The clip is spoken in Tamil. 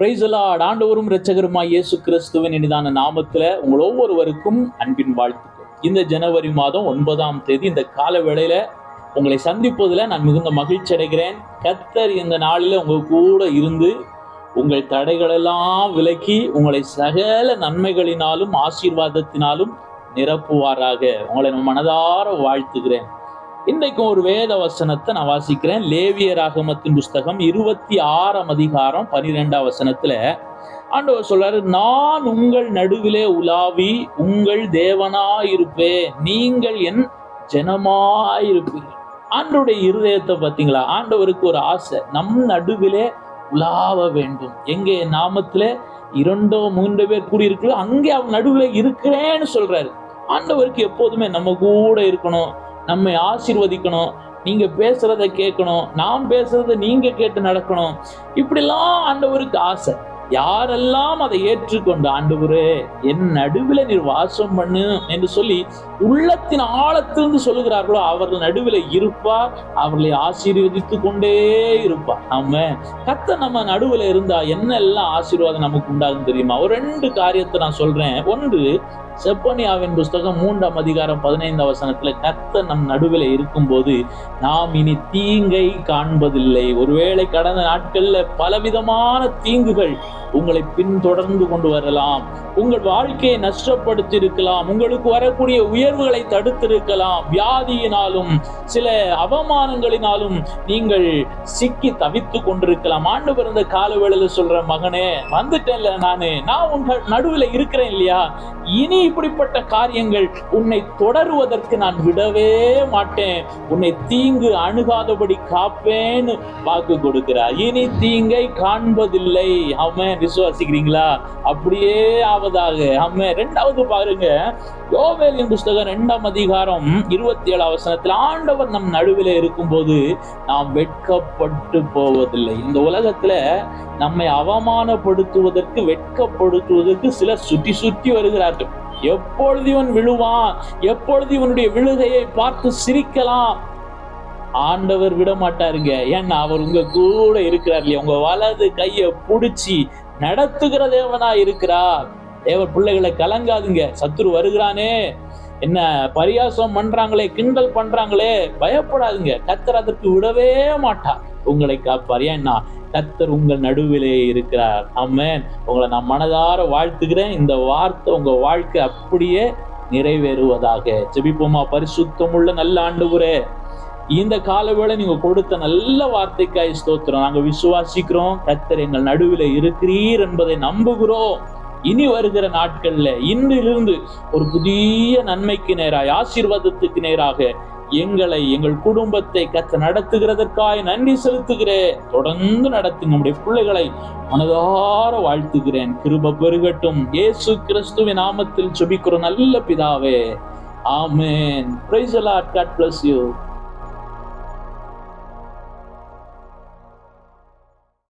பிரைசலாட் ஆண்டவரும் இரட்சகருமாய் இயேசு கிறிஸ்துவின் இனிதான நாமத்துல உங்கள் ஒவ்வொருவருக்கும் அன்பின் வாழ்த்துக்கள். இந்த ஜனவரி மாதம் ஒன்பதாம் தேதி இந்த கால வேளையில உங்களை சந்திப்பதில் நான் மிகுந்த மகிழ்ச்சி அடைகிறேன். கத்தர் இந்த நாளில் உங்கள் கூட இருந்து உங்கள் தடைகளெல்லாம் விலக்கி உங்களை சகல நன்மைகளினாலும் ஆசீர்வாதத்தினாலும் நிரப்புவாராக. உங்களை நான் மனதார வாழ்த்துகிறேன். இன்றைக்கும் ஒரு வேத வசனத்தை நான் வாசிக்கிறேன். லேவிய ராகமத்தின் புஸ்தகம் இருபத்தி ஆறாம் அதிகாரம் பனிரெண்டாம் வசனத்துல ஆண்டவர் சொல்றாரு நான் உங்கள் நடுவிலே உலாவி உங்கள் தேவனாயிருப்பேன். நீங்கள் என் ஜனமாயிருப்பீர்கள். ஆண்டவருடைய இருதயத்தை பார்த்தீங்களா? ஆண்டவருக்கு ஒரு ஆசை நம் நடுவிலே உலாவ வேண்டும். எங்கே? நாமத்துல இரண்டோ மூன்று பேர் கூடியிருக்கோ அங்கே அவன் நடுவில் இருக்கிறேன்னு சொல்றாரு. ஆண்டவருக்கு எப்போதுமே நம்ம கூட இருக்கணும். நம்மை ஆசிர்வதிக்கணும். நீங்க பேசுறத கேட்கணும். நாம் பேசுறத நீங்க கேட்டு நடக்கணும். இப்படிலாம் ஆண்டவருக்கு ஆசை. யாரெல்லாம் அதை ஏற்றுக்கொண்டு ஆண்டவரே என் நடுவில் நீர் வாசம் பண்ணு என்று சொல்லி உள்ளத்தின் ஆழத்திலிருந்து சொல்லுகிறார்களோ அவர்கள் நடுவில் இருப்பார் அவர்களை ஆசீர்வதித்து கொண்டே இருப்பார். நம்ம கத்த நம்ம நடுவில் இருந்தா என்னெல்லாம் ஆசீர்வாதம் நமக்கு உண்டாகும் தெரியுமா? ஒரு ரெண்டு காரியத்தை நான் சொல்றேன். ஒன்று செப்பனியாவின் புஸ்தகம் மூன்றாம் அதிகாரம் பதினைந்து அவசனத்துல கத்த நம் நடுவில் இருக்கும்போது நாம் இனி தீங்கை காண்பதில்லை. ஒருவேளை கடந்த நாட்கள்ல பலவிதமான தீங்குகள் உங்களை பின்தொடர்ந்து கொண்டு வரலாம். உங்கள் வாழ்க்கையை நஷ்டப்படுத்தி இருக்கலாம் உங்களுக்கு வரக்கூடிய உயர்வுகளை தடுத்திருக்கலாம். வியாதியினாலும் சில அவமானங்களினாலும் நீங்கள் சிக்கி தவித்து கொண்டிருக்கலாம். ஆண்டு பிறந்த காலவேளையில சொல்ற மகனே வந்துட்டேன்ல நானு. நான் உங்கள் நடுவில் இருக்கிறேன் இல்லையா? இனி இப்படிப்பட்ட காரியங்கள் உன்னை தொடருவதற்கு நான் விடவே மாட்டேன். உன்னை தீங்கு அணுகாதபடி காப்பேன்னு வாக்கு கொடுக்கிறார். இனி தீங்கை காண்பதில்லை. அவன் விசுவாசிக்கிறீங்களா? அப்படியே ஆவதாக. அம்மே ரெண்டாவது பாருங்க. யோவேலின் புஸ்தகம் ரெண்டாம் அதிகாரம் இருபத்தி ஏழு அவசரத்தில் ஆண்டவர் நம் நடுவில் இருக்கும்போது நாம் வெட்கப்பட்டு போவதில்லை. இந்த உலகத்துல நம்மை அவமானப்படுத்துவதற்கு வெட்கப்படுத்துவதற்கு சிலர் சுற்றி சுற்றி வருகிறார்கள். எப்பொழுது இவன் விழுவான்? எப்பொழுது இவனுடைய விழுகையை பார்த்து சிரிக்கலாம்? ஆண்டவர் விட மாட்டாருங்க. ஏன்னா அவர் உங்க கூட இருக்கிறார் இல்லையா? உங்க வலது கையை பிடிச்சி நடத்துகிற தேவனா இருக்கிறார். தேவ பிள்ளைகளை கலங்காதுங்க. சத்துரு வருகிறானே. என்ன பரியாசம் பண்றாங்களே கிண்டல் பண்றாங்களே பயப்படாதுங்க. கத்தர் அதற்கு விடவே மாட்டார். உங்களை காப்பார். ஏன்னா கத்தர் உங்கள் நடுவிலே இருக்கிறார். அம்மேன் உங்களை நான் மனதார வாழ்த்துக்கிறேன் இந்த வார்த்தை உங்க வாழ்க்கை அப்படியே நிறைவேறுவதாக. ஜெபிப்போமா பரிசுத்தமுள்ள நல்ல ஆண்டு இந்த காலவேளை நீங்க கொடுத்த நல்ல வார்த்தைக்காய் ஸ்தோத்திரம். நாங்க விசுவாசிக்கிறோம். கத்தர் எங்கள் நடுவில் இருக்கிறீர் என்பதை நம்புகிறோம். இனி வருகிற நாட்கள்ல இன்றிலிருந்து ஒரு புதிய நன்மைக்கு நேராக ஆசீர்வாதத்துக்கு நேராக எங்களை எங்கள் குடும்பத்தை கத்த நடத்துகிறதற்காய் நன்றி செலுத்துகிறேன். தொடர்ந்து நடத்தி நம்முடைய பிள்ளைகளை மனதார வாழ்த்துகிறேன். கிருப பெருகட்டும். இயேசு கிறிஸ்துவின் நாமத்தில் சுபிக்கிற நல்ல பிதாவே. ஆமேன். Praise the Lord God bless you